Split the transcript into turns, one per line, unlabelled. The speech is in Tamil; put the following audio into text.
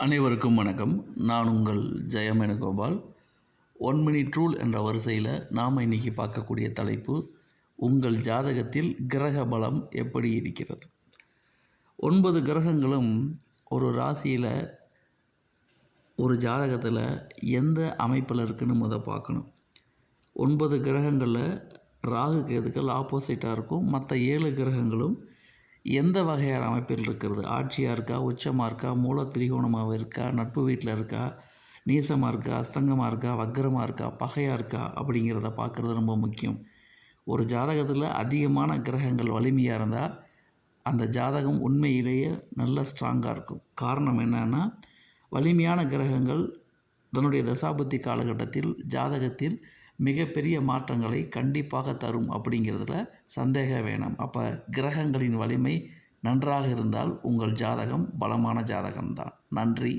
அனைவருக்கும் வணக்கம். நான் உங்கள் ஜெயமேனுகோபால். ஒன் மினிட் ரூல் என்ற வரிசையில் நாம் இன்னைக்கு பார்க்கக்கூடிய தலைப்பு உங்கள் ஜாதகத்தில் கிரக பலம் எப்படி இருக்கிறது? ஒன்பது கிரகங்களும் ஒரு ராசியில் ஒரு ஜாதகத்தில் எந்த அமைப்பில் இருக்குன்னு முத பார்க்கணும். ஒன்பது கிரகங்களில் ராகு கேதுக்கள் ஆப்போசிட்டாக இருக்கும். மற்ற ஏழு கிரகங்களும் எந்த வகையான அமைப்பில் இருக்கிறது? ஆட்சியாக இருக்கா? உச்சமாக இருக்கா? மூல திரிகோணமாக இருக்கா? நட்பு வீட்டில் இருக்கா? நீசமாக இருக்கா? அஸ்தங்கமாக இருக்கா? வக்கரமாக இருக்கா? பகையாக இருக்கா? அப்படிங்கிறத பார்க்குறது ரொம்ப முக்கியம். ஒரு ஜாதகத்தில் அதிகமான கிரகங்கள் வலிமையாக இருந்தால் அந்த ஜாதகம் உண்மையிலேயே நல்ல ஸ்ட்ராங்காக இருக்கும். காரணம் என்னென்னா வலிமையான கிரகங்கள் தன்னுடைய தசாபத்தி காலகட்டத்தில் ஜாதகத்தில் மிகப்பெரிய மாற்றங்களை கண்டிப்பாக தரும் அப்படிங்கிறதுல சந்தேகம் வேணாம். அப்போ கிரகங்களின் வலிமை நன்றாக இருந்தால் உங்கள் ஜாதகம் பலமான ஜாதகம்தான். நன்றி.